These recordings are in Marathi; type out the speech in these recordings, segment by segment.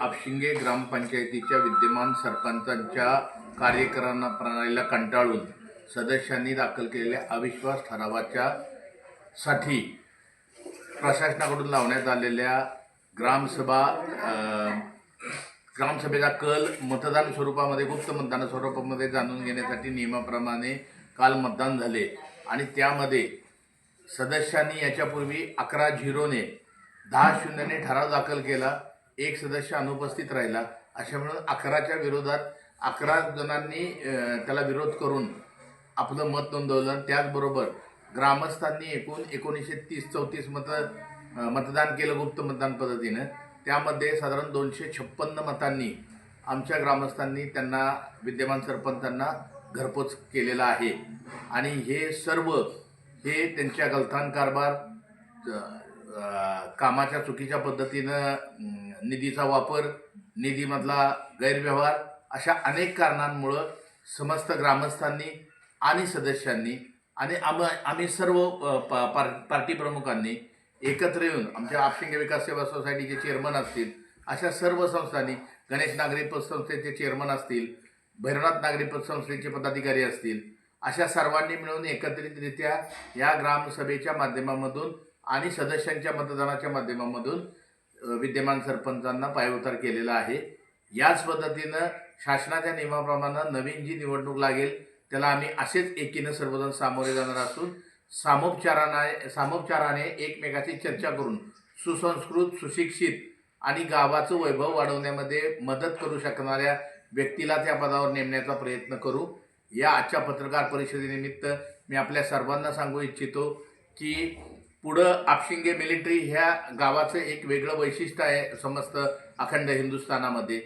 आपशिंगे ग्रामपंचायतीच्या विद्यमान सरपंचांच्या कार्यकरणा प्रणालीला कंटाळून सदस्यांनी दाखल केलेल्या अविश्वास ठरावाच्या साठी प्रशासनाकडून लावण्यात आलेल्या ग्रामसभा ग्रामसभेचा कल मतदान स्वरूपामध्ये गुप्त मतदान स्वरूपामध्ये जाणून घेण्यासाठी नियमाप्रमाणे काल मतदान झाले. आणि त्यामध्ये सदस्यांनी याच्यापूर्वी अकरा झिरोने दहा शून्यने ठराव दाखल केला. एक सदस्य अनुपस्थित राहिला. अशा म्हणून अकराच्या विरोधात अकरा जणांनी त्याला विरोध करून आपलं मत नोंदवलं. त्याचबरोबर ग्रामस्थांनी एकूण एकोणीसशे तीस चौतीस मतं मतदान केलं गुप्त मतदान पद्धतीनं. त्यामध्ये साधारण दोनशे छप्पन्न मतांनी आमच्या ग्रामस्थांनी त्यांना विद्यमान सरपंचांना घरपोच केलेला आहे. आणि हे सर्व हे त्यांच्या गलथान कारभार कामाच्या चुकीच्या पद्धतीनं निधीचा वापर निधीमधला गैरव्यवहार अशा अनेक कारणांमुळं समस्त ग्रामस्थांनी आणि सदस्यांनी आणि आम आम्ही सर्व पा पार पार्टी प्रमुखांनी एकत्र येऊन आमच्या आपशिंगे विकास सेवा सोसायटीचे चेअरमन असतील अशा सर्व संस्थांनी गणेश नागरी पतसंस्थेचे चेअरमन असतील भैरवनाथ नागरी पतसंस्थेचे पदाधिकारी असतील अशा सर्वांनी मिळून एकत्रितरित्या या ग्रामसभेच्या माध्यमामधून आणि सदस्यांच्या मतदानाच्या माध्यमामधून विद्यमान सरपंचांना पायउतार केलेला आहे. याच पद्धतीनं शासनाच्या नियमाप्रमाणे नवीन जी निवडणूक लागेल त्याला आम्ही असेच एकीनं सर्वजण सामोरे जाणार असून सामोपचाराने सामोपचाराने एकमेकाची चर्चा करून सुसंस्कृत सुशिक्षित आणि गावाचं वैभव वाढवण्यामध्ये मदत करू शकणाऱ्या व्यक्तीला त्या पदावर नेमण्याचा प्रयत्न करू. या आजच्या पत्रकार परिषदेनिमित्त मी आपल्या सर्वांना सांगू इच्छितो की पुढं आपशिंगे मिलिटरी ह्या गावाचं एक वेगळं वैशिष्ट्य आहे समस्त अखंड हिंदुस्थानामध्ये.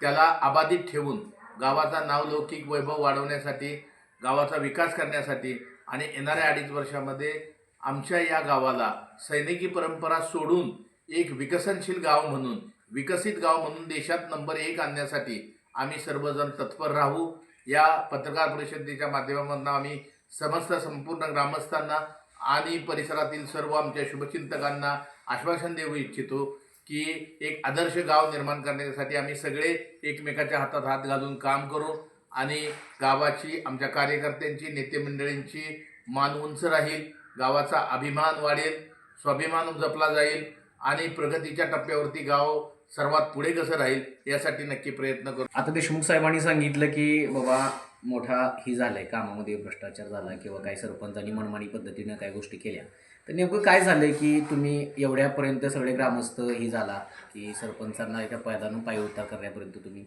त्याला अबाधित ठेवून गावाचा नावलौकिक वैभव वाढवण्यासाठी गावाचा विकास करण्यासाठी आणि येणाऱ्या अडीच वर्षामध्ये आमच्या या गावाला सैनिकी परंपरा सोडून एक विकसनशील गाव म्हणून विकसित गाव म्हणून देशात नंबर एक आणण्यासाठी आम्ही सर्वजण तत्पर राहू. या पत्रकार परिषदेच्या माध्यमातून आम्ही समस्त संपूर्ण ग्रामस्थांना आणि परिसरातील सर्व आमच्या शुभचिंतकांना आश्वासन देऊ इच्छितो की एक आदर्श गाव निर्माण करण्यासाठी आम्ही सगळे एकमेकाच्या हातात हात घालून काम करू आणि गावाची आमच्या कार्यकर्त्यांची नेते मंडळींची मान उंच राहील गावाचा अभिमान वाढेल स्वाभिमान जपला जाईल आणि प्रगतीच्या टप्प्यावरती गाव सर्वात पुढे कसं राहील यासाठी नक्की प्रयत्न करू. आता देशमुख साहेबांनी सांगितलं की बाबा मोठा ही झाला आहे कामामध्ये भ्रष्टाचार झाला किंवा काही सरपंचांनी मनमानी पद्धतीनं काही गोष्टी केल्या. तर नेमकं काय झालं आहे की तुम्ही एवढ्यापर्यंत सगळे ग्रामस्थ ही झाला की सरपंचांना एका पदानं पाय उतार करण्यापर्यंत तुम्ही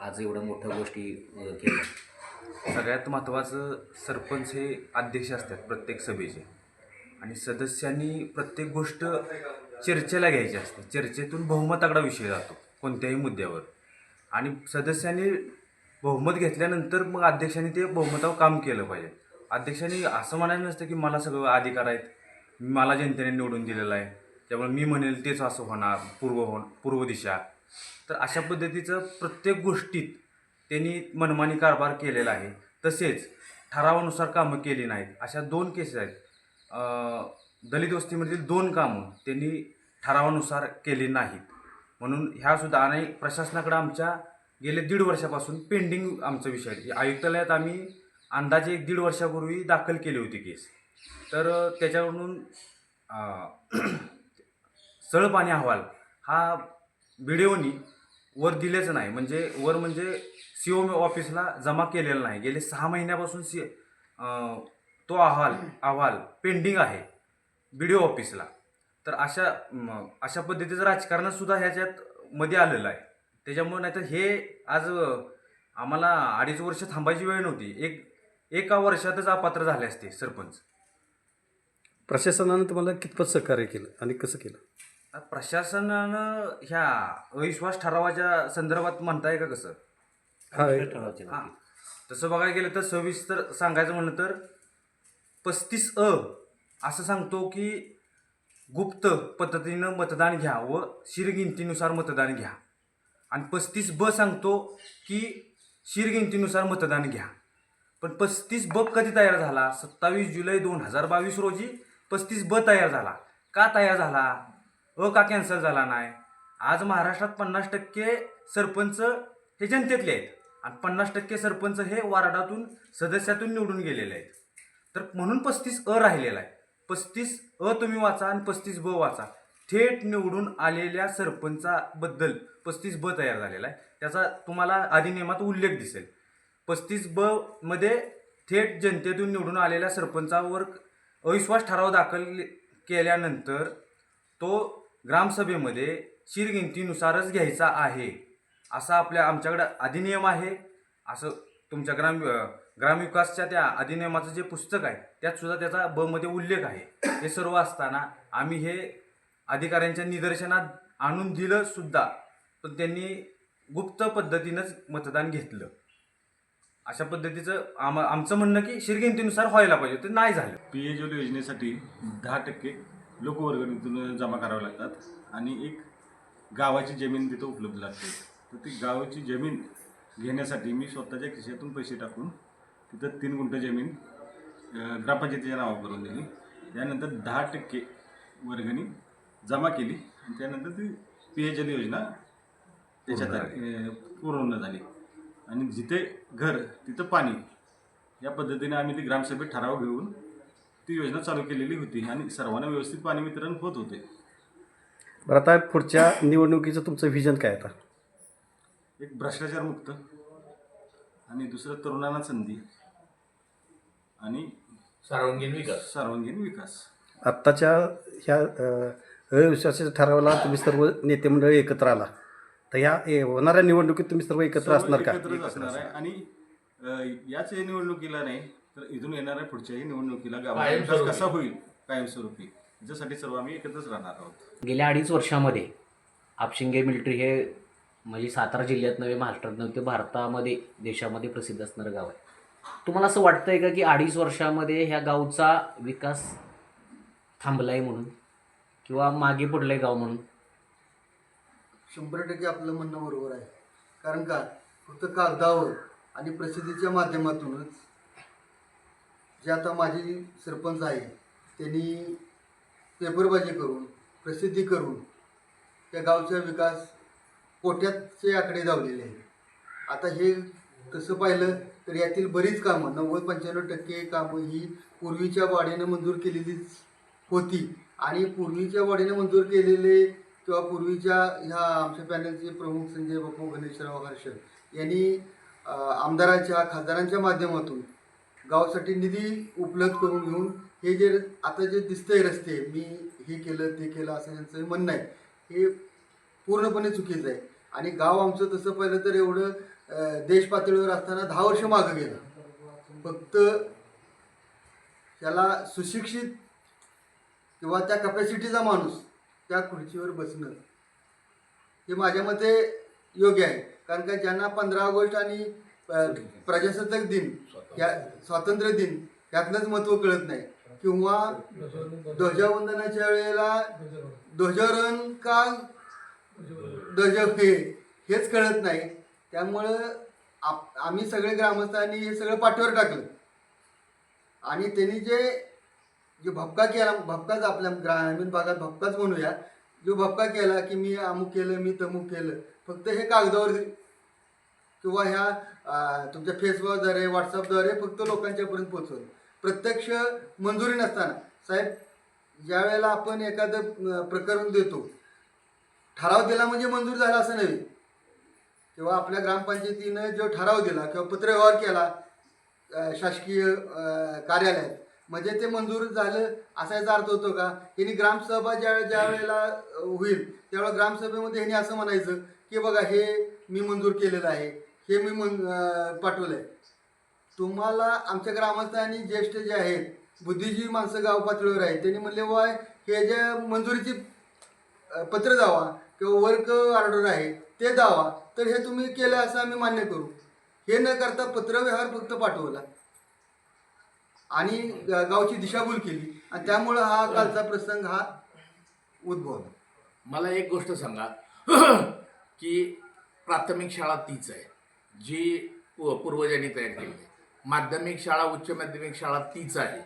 आज एवढं मोठं गोष्टी केल्या? सगळ्यात महत्त्वाचं सरपंच हे अध्यक्ष असतात प्रत्येक सभेचे. आणि सदस्यांनी प्रत्येक गोष्ट चर्चेला घ्यायची असते. चर्चेतून बहुमताकडा विषय जातो कोणत्याही मुद्द्यावर. आणि सदस्यांनी बहुमत घेतल्यानंतर मग अध्यक्षांनी ते बहुमतावर काम केलं पाहिजे. अध्यक्षांनी असं म्हणायचं नसतं की मला सगळं अधिकार आहेत मला जनतेने निवडून दिलेलं आहे. त्यामुळे मी म्हणेल तेच असं होणार पूर्व हो पूर्व दिशा. तर अशा पद्धतीचं प्रत्येक गोष्टीत त्यांनी मनमानी कारभार केलेला आहे. तसेच ठरावानुसार कामं केली नाहीत. अशा दोन केसेस आहेत. दलित वस्तीमधील दोन कामं त्यांनी ठरावानुसार केली नाहीत. म्हणून ह्यासुद्धा आणि प्रशासनाकडं आमच्या गेले दीड वर्षापासून पेंडिंग आमचा विषय आहे. आयुक्तालयात आम्ही अंदाजे एक दीड वर्षापूर्वी दाखल केली होती केस. तर त्याच्यावरून अं, सळपाणी अहवाल हा व्हिडिओनी वर दिलेच नाही. म्हणजे वर म्हणजे सी ओ ऑफिसला जमा केलेला नाही. गेले सहा महिन्यापासून सी तो अहवाल अहवाल पेंडिंग आहे बी डी ओ ऑफिसला. तर अशा अशा पद्धतीचं राजकारणसुद्धा ह्याच्यात मध्ये आलेलं आहे. त्याच्यामुळे नाही तर हे आज आम्हाला अडीच वर्ष थांबायची वेळ नव्हती. एक एका वर्षातच अपात्र झाले असते सरपंच. प्रशासनानं तुम्हाला कितपत सहकार्य केलं आणि कसं केलं? आता प्रशासनानं ह्या अविश्वास ठरावाच्या संदर्भात म्हणताय का कसं? हा हा. तसं बघायला गेलं तर सविस्तर सांगायचं म्हणलं तर पस्तीस अ असं सांगतो की गुप्त पद्धतीनं मतदान घ्या व शिरगिंतीनुसार मतदान घ्या. आणि पस्तीस ब सांगतो की शिरगिंतीनुसार मतदान घ्या. पण पस्तीस ब कधी तयार झाला? सत्तावीस जुलै दोन हजार बावीस रोजी पस्तीस ब तयार झाला. का तयार झाला? अ का कॅन्सल झाला नाही? आज महाराष्ट्रात पन्नास टक्के सरपंच हे जनतेतले आहेत. आणि पन्नास टक्के सरपंच हे वार्डातून सदस्यातून निवडून गेलेले आहेत. तर म्हणून पस्तीस अ राहिलेला आहे. पस्तीस अ तुम्ही वाचा आणि पस्तीस ब वाचा. थेट निवडून आलेल्या सरपंचाबद्दल पस्तीस ब तयार झालेला आहे. त्याचा तुम्हाला अधिनियमात उल्लेख दिसेल. पस्तीस ब मध्ये थेट जनतेतून निवडून आलेल्या सरपंचावर अविश्वास ठराव दाखल केल्यानंतर तो ग्रामसभेमध्ये शिरगिंतीनुसारच घ्यायचा आहे असा आपल्या आमच्याकडं अधिनियम आहे. असं तुमच्या ग्राम ग्रामविकासच्या त्या अधिनियमाचं जे पुस्तक आहे त्यात सुद्धा त्याचा बमध्ये उल्लेख आहे. हे सर्व असताना आम्ही हे अधिकाऱ्यांच्या निदर्शनात आणून दिलं सुद्धा. पण त्यांनी गुप्त पद्धतीनंच मतदान घेतलं. अशा पद्धतीचं आम आमचं म्हणणं की शिरगिंतीनुसार व्हायला पाहिजे ते नाही झालं. पी एच योजनेसाठी दहा टक्के लोकवर्गणीतून जमा करावे लागतात आणि एक गावाची जमीन तिथं उपलब्ध लागते. तर ती गावाची जमीन घेण्यासाठी मी स्वतःच्या खिशातून पैसे टाकून तिथं तीन गुंठ जमीन ग्रामपंचायतीच्या नावावर करून दिली. त्यानंतर दहा टक्के वर्गणी जमा केली आणि त्यानंतर ती पी एच एल योजना त्याच्यात अं, पूर्ण झाली. आणि जिथे घर तिथं पाणी या पद्धतीने आम्ही ती ग्रामसभेत ठराव घेऊन ती योजना चालू केलेली होती आणि सर्वांना व्यवस्थित पाणी वितरण होत होते. बरं आता पुढच्या निवडणुकीचं तुमचं व्हिजन काय आता? एक भ्रष्टाचार मुक्त आणि दुसरं तरुणांना संधी आणि सर्वांगीण विकास. सर्वांगीण विकास. आत्ताच्या ह्या अ, अविश्वासाच्या ठरावाला तुम्ही सर्व नेते मंडळी एकत्र आला. तर ह्या ए- होणाऱ्या निवडणुकीत तुम्ही सर्व एकत्र असणार का? एकत्रच असणार आहे. आणि अ, याच निवडणुकीला नाही तर इथून येणाऱ्या पुढच्याही निवडणुकीला गावाचा विकास. कसा होईल? कायमस्वरूपी. याच्यासाठी सर्व आम्ही एकत्रच राहणार आहोत. गेल्या अडीच वर्षामध्ये आपशिंगे मिलिटरी हे म्हणजे सातारा जिल्ह्यात नव्हे महाराष्ट्रात नव्हे ते भारतामध्ये देशामध्ये प्रसिद्ध असणारं गाव आहे. तुम्हाला असं वाटतंय का की अडीच वर्षामध्ये ह्या गावचा विकास थांबलाय म्हणून? किंवा मागे पडलंय गाव म्हणून? शंभर टक्के आपलं म्हणणं बरोबर आहे. कारण का? फक्त कागदावर आणि प्रसिद्धीच्या माध्यमातूनच जे आता माझी सरपंच आहे त्यांनी पेपरबाजी करून प्रसिद्धी करून त्या गावचा विकास कोट्यातचे आकडे धावलेले आहेत. आता हे तसं पाहिलं तर यातील बरीच कामं नव्वद पंच्याण्णव टक्के कामं ही पूर्वीच्या वाढीनं मंजूर केलेलीच होती. आणि पूर्वीच्या वाढीनं मंजूर केलेले किंवा पूर्वीच्या ह्या आमच्या पॅनलचे प्रमुख संजय बापू गणेशराव हर्षद यांनी आमदारांच्या खासदारांच्या माध्यमातून गावासाठी निधी उपलब्ध करून घेऊन हे जे आता जे दिसतंय रस्ते मी हे केलं ते केलं असं यांचं म्हणणं आहे. हे पूर्णपणे चुकीचं आहे. आणि गाव आमचं तसं पाहिलं तर एवढं देश पातळीवर असताना दहा वर्ष मागं गेलं. फक्त त्याला सुशिक्षित किंवा त्या कपॅसिटीचा माणूस त्या खुर्चीवर बसणं. हे माझ्या मते योग्य आहे. कारण का ज्यांना पंधरा ऑगस्ट आणि प्रजासत्ताक दिन या स्वातंत्र्य दिन यातलंच महत्त्व कळत नाही. किंवा ध्वजावंदनाच्या वेळेला ध्वजारोहण का ध्वज हे हेच कळत नाही. त्यामुळं आप आम्ही सगळे ग्रामस्थांनी हे सगळं पाठीवर टाकलं. आणि त्यांनी जे जो भपका केला भपकाच आपल्या ग्रामीण भागात भपकाच म्हणूया जो भपका केला की मी अमुक केलं मी तमुक केलं फक्त हे कागदावर किंवा ह्या तुमच्या फेसबुकद्वारे व्हॉट्सअपद्वारे फक्त लोकांच्यापर्यंत पोचवलं प्रत्यक्ष मंजुरी नसताना साहेब ज्यावेळेला आपण एखादं प्रकरण देतो ठराव दिला म्हणजे मंजूर झाला असं नव्हे. किंवा आपल्या ग्रामपंचायतीनं जो ठराव दिला किंवा पत्रव्यवहार केला शासकीय कार्यालयात म्हणजे ते मंजूर झालं असा याचा अर्थ होतो का? यांनी ग्रामसभा ज्या ज्या वेळेला होईल त्यावेळेला ग्रामसभेमध्ये ह्यांनी असं म्हणायचं की बघा हे मी मंजूर केलेलं आहे. हे मी मन पाठवलं आहे तुम्हाला आमच्या ग्रामस्थांनी ज्येष्ठ जे आहेत बुद्धिजीवी माणसं गाव पातळीवर आहेत त्यांनी म्हणले वाय हे जे मंजुरीची पत्र दावा किंवा वर्क ऑर्डर आहे ते दावा. तर हे तुम्ही केलं असं आम्ही मान्य करू. हे न करता पत्रव्यवहार फक्त पाठवला. आणि गावची दिशाभूल केली. आणि त्यामुळं हा कालचा प्रसंग हा उद्भवला. मला एक गोष्ट सांगा की प्राथमिक शाळा तीच आहे जी पूर्वजांनी तयार केली आहे. माध्यमिक शाळा उच्च माध्यमिक शाळा तीच आहे.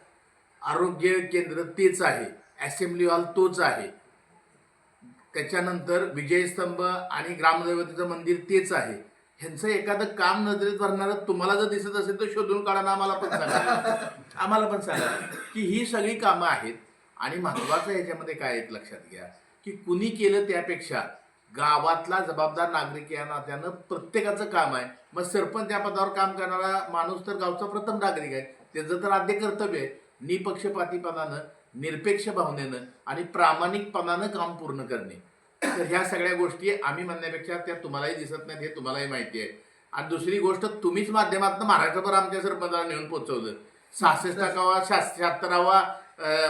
आरोग्य केंद्र तेच आहे. असेंब्ली हॉल तोच आहे. त्याच्यानंतर विजयस्तंभ आणि ग्रामदैवतेचं मंदिर तेच आहे. ह्यांचं एखादं काम नजरेत भरणारं तुम्हाला जर दिसत असेल तर शोधून काढा ना आम्हाला पण सांगा. आम्हाला पण सांगा. की ही सगळी कामं आहेत आणि महत्त्वाचं ह्याच्यामध्ये काय एक लक्षात घ्या. की कुणी केलं त्यापेक्षा गावातला जबाबदार नागरिक या नात्यानं प्रत्येकाचं काम आहे. मग सरपंच या पदावर काम करणारा माणूस तर गावचा प्रथम नागरिक आहे. त्याचं तर आद्य कर्तव्य आहे. निपक्षपातीपणानं निरपेक्ष भावनेनं आणि प्रामाणिकपणानं काम पूर्ण करणे. तर ह्या सगळ्या गोष्टी आम्ही म्हणण्यापेक्षा त्या तुम्हालाही दिसत नाहीत हे तुम्हालाही माहिती आहे. आणि दुसरी गोष्ट तुम्हीच माध्यमातून महाराष्ट्रभर आमच्या सरपंचाला नेऊन पोहोचवलं. सहासष्टावा शहात्तरावा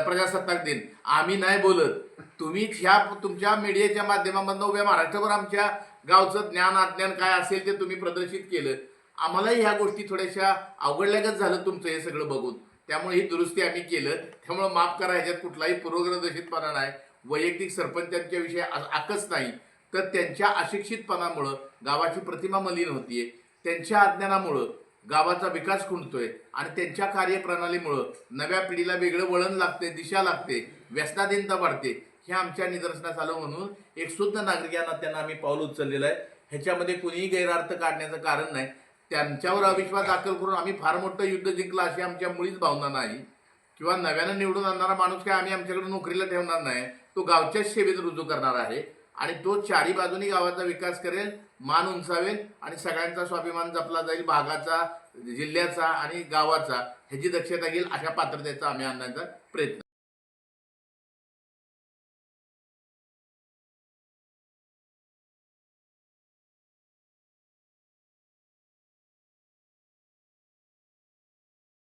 प्रजासत्ताक दिन. आम्ही नाही बोलत. तुम्ही ह्या तुमच्या मीडियाच्या माध्यमामधून उभ्या महाराष्ट्रभर आमच्या गावचं ज्ञान अज्ञान काय असेल ते तुम्ही प्रदर्शित केलं. आम्हालाही ह्या गोष्टी थोड्याशा अवघडल्यागत झालं तुमचं हे सगळं बघून. त्यामुळे ही दुरुस्ती आम्ही केलं. त्यामुळं माफ करा ह्याच्यात कुठलाही पूर्वग्रदर्शितपणा नाही. वैयक्तिक सरपंचांच्या विषयी आकच नाही तर त्यांच्या अशिक्षितपणामुळं गावाची प्रतिमा मलिन होतीये. त्यांच्या अज्ञानामुळं गावाचा विकास खुंटतोय आणि त्यांच्या कार्यप्रणालीमुळं नव्या पिढीला वेगळं वळण लागते दिशा लागते व्यसनाधीनता वाढते. हे आमच्या निदर्शनास आलं म्हणून एक शुद्ध नागरिक या नात्यानं आम्ही पाऊल उचललेलं आहे. ह्याच्यामध्ये कुणीही गैरार्थ काढण्याचं कारण नाही. त्यांच्यावर अविश्वास दाखल करून आम्ही फार मोठं युद्ध जिंकलं अशी आमच्या मुळीच भावना नाही. किंवा नव्यानं निवडून आणणारा माणूस काय आम्ही आमच्याकडे नोकरीला ठेवणार नाही? तो गावच्याच सेवेत रुजू करणार आहे. आणि तो चारी बाजूनी गावाचा विकास करेल मान उंचावेल आणि सगळ्यांचा स्वाभिमान जपला जाईल भागाचा जिल्ह्याचा आणि गावाचा. ह्याची दक्षता घेईल अशा पात्रतेचा आम्ही आणण्याचा प्रयत्न